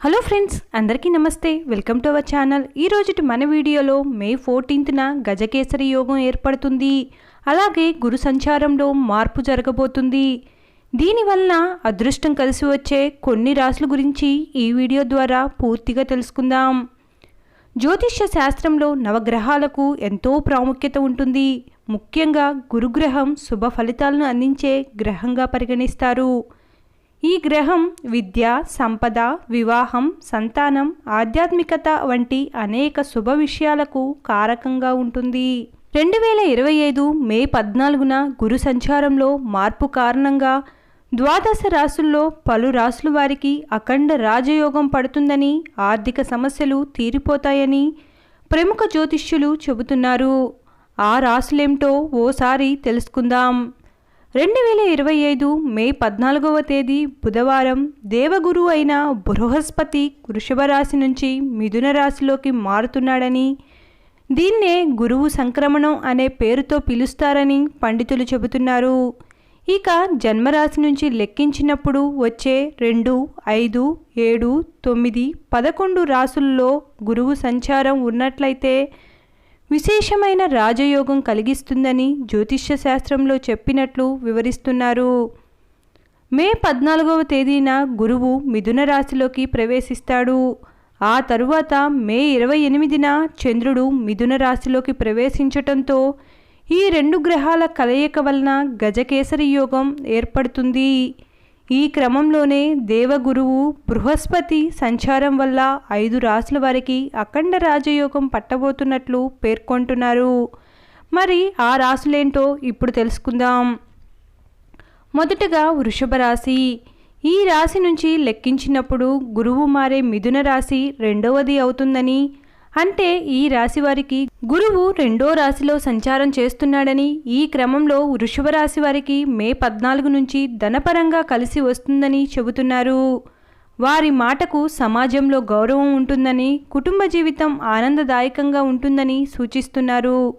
Hello friends అందరికీ నమస్తే. Welcome to our channel. ఈ రోజుటి మన వీడియోలో మే ఫోర్టీన్త్న గజకేసరి యోగం ఏర్పడుతుంది. అలాగే గురు సంచారంలో మార్పు జరగబోతుంది. దీనివలన అదృష్టం కలిసి వచ్చే కొన్ని రాశుల గురించి ఈ వీడియో ద్వారా పూర్తిగా తెలుసుకుందాం. జ్యోతిష్య శాస్త్రంలో నవగ్రహాలకు ఎంతో ప్రాముఖ్యత ఉంటుంది. ముఖ్యంగా గురుగ్రహం శుభ ఫలితాలను అందించే గ్రహంగా పరిగణిస్తారు. ఈ గ్రహం విద్య సంపద వివాహం సంతానం ఆధ్యాత్మికత వంటి అనేక శుభ విషయాలకు కారకంగా ఉంటుంది. రెండు వేల ఇరవై ఐదు మే పద్నాలుగున గురు సంచారంలో మార్పు కారణంగా ద్వాదశ రాసుల్లో పలు రాసుల వారికి అఖండ రాజయోగం పడుతుందని ఆర్థిక సమస్యలు తీరిపోతాయని ప్రముఖ జ్యోతిష్యులు చెబుతున్నారు. ఆ రాసులేమిటో ఓసారి తెలుసుకుందాం. రెండు వేల ఇరవై ఐదు మే పద్నాలుగవ తేదీ బుధవారం దేవగురు అయిన బృహస్పతి వృషభ రాశి నుంచి మిథున రాశిలోకి మారుతున్నాడని దీన్నే గురువు సంక్రమణం అనే పేరుతో పిలుస్తారని పండితులు చెబుతున్నారు. ఇక జన్మరాశి నుంచి లెక్కించినప్పుడు వచ్చే రెండు ఐదు ఏడు తొమ్మిది పదకొండు రాసుల్లో గురువు సంచారం ఉన్నట్లయితే విశేషమైన రాజయోగం కలిగిస్తుందని జ్యోతిష్య శాస్త్రంలో చెప్పినట్లు వివరిస్తున్నారు. మే పద్నాలుగవ తేదీన గురువు మిథున రాశిలోకి ప్రవేశిస్తాడు. ఆ తరువాత మే ఇరవై ఎనిమిదిన చంద్రుడు మిథున రాశిలోకి ప్రవేశించటంతో ఈ రెండు గ్రహాల కలయిక వలన గజకేసరి యోగం ఏర్పడుతుంది. ఈ క్రమంలోనే దేవగురువు బృహస్పతి సంచారం వల్ల ఐదు రాసుల వారికి అఖండ రాజయోగం పట్టబోతున్నట్లు పేర్కొంటున్నారు. మరి ఆ రాసులేంటో ఇప్పుడు తెలుసుకుందాం. మొదటగా వృషభ రాశి. ఈ రాశి నుంచి లెక్కించినప్పుడు గురువు మారే మిథున రాశి రెండవది అవుతుందని అంటే ఈ రాశి వారికి గురువు రెండో రాశిలో సంచారం చేస్తున్నాడని ఈ క్రమంలో వృషభ రాశి వారికి మే పద్నాలుగు నుంచి ధనపరంగా కలిసి వస్తుందని చెబుతున్నారు. వారి మాటకు సమాజంలో గౌరవం ఉంటుందని కుటుంబ జీవితం ఆనందదాయకంగా ఉంటుందని సూచిస్తున్నారు.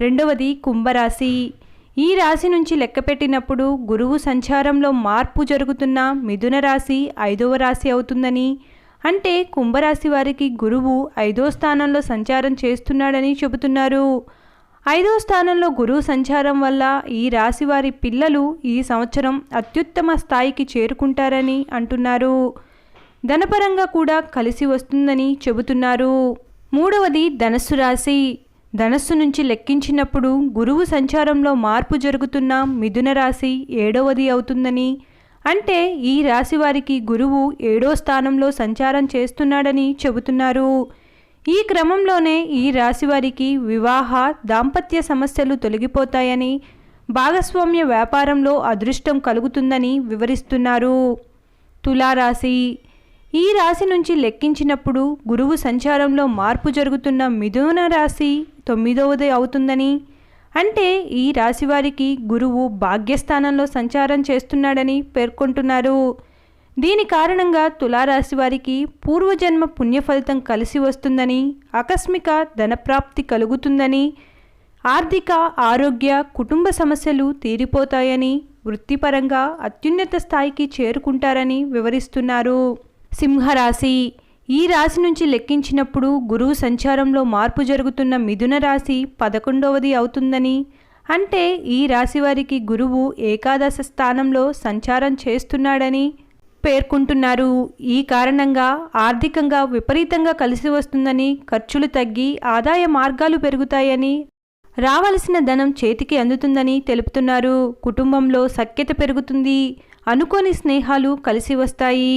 రెండవది కుంభరాశి. ఈ రాశి నుంచి లెక్కపెట్టినప్పుడు గురువు సంచారంలో మార్పు జరుగుతున్న మిథున రాశి ఐదవ రాశి అవుతుందని అంటే కుంభరాశి వారికి గురువు ఐదో స్థానంలో సంచారం చేస్తున్నాడని చెబుతున్నారు. ఐదో స్థానంలో గురువు సంచారం వల్ల ఈ రాశి వారి పిల్లలు ఈ సంవత్సరం అత్యుత్తమ స్థాయికి చేరుకుంటారని అంటున్నారు. ధనపరంగా కూడా కలిసి వస్తుందని చెబుతున్నారు. మూడవది ధనస్సు రాశి. ధనస్సు నుంచి లెక్కించినప్పుడు గురువు సంచారంలో మార్పు జరుగుతున్న మిథున రాశి ఏడవది అవుతుందని అంటే ఈ రాశి వారికి గురువు ఏడో స్థానంలో సంచారం చేస్తున్నాడని చెబుతున్నారు. ఈ క్రమంలోనే ఈ రాశి వారికి వివాహ దాంపత్య సమస్యలు తొలగిపోతాయని భాగస్వామ్య వ్యాపారంలో అదృష్టం కలుగుతుందని వివరిస్తున్నారు. తులారాశి. ఈ రాశి నుంచి లెక్కించినప్పుడు గురువు సంచారంలో మార్పు జరుగుతున్న మిథున రాశి తొమ్మిదవది అవుతుందని అంటే ఈ రాశి వారికి గురువు భాగ్యస్థానంలో సంచారం చేస్తున్నాడని పేర్కొంటున్నారు. దీని కారణంగా తులారాశి వారికి పూర్వజన్మ పుణ్యఫలితం కలిసి వస్తుందని ఆకస్మిక ధనప్రాప్తి కలుగుతుందని ఆర్థిక ఆరోగ్య కుటుంబ సమస్యలు తీరిపోతాయని వృత్తిపరంగా అత్యున్నత స్థాయికి చేరుకుంటారని వివరిస్తున్నారు. సింహరాశి ఈ రాశి నుంచి లెక్కించినప్పుడు గురువు సంచారంలో మార్పు జరుగుతున్న మిథున రాశి పదకొండవది అవుతుందని. అంటే ఈ రాశి వారికి గురువు ఏకాదశ స్థానంలో సంచారం చేస్తున్నాడని పేర్కొంటున్నారు. ఈ కారణంగా ఆర్థికంగా విపరీతంగా కలిసి వస్తుందని ఖర్చులు తగ్గి ఆదాయ మార్గాలు పెరుగుతాయని రావలసిన ధనం చేతికి అందుతుందని తెలుపుతున్నారు. కుటుంబంలో సఖ్యత పెరుగుతుంది అనుకోని స్నేహాలు కలిసి వస్తాయి.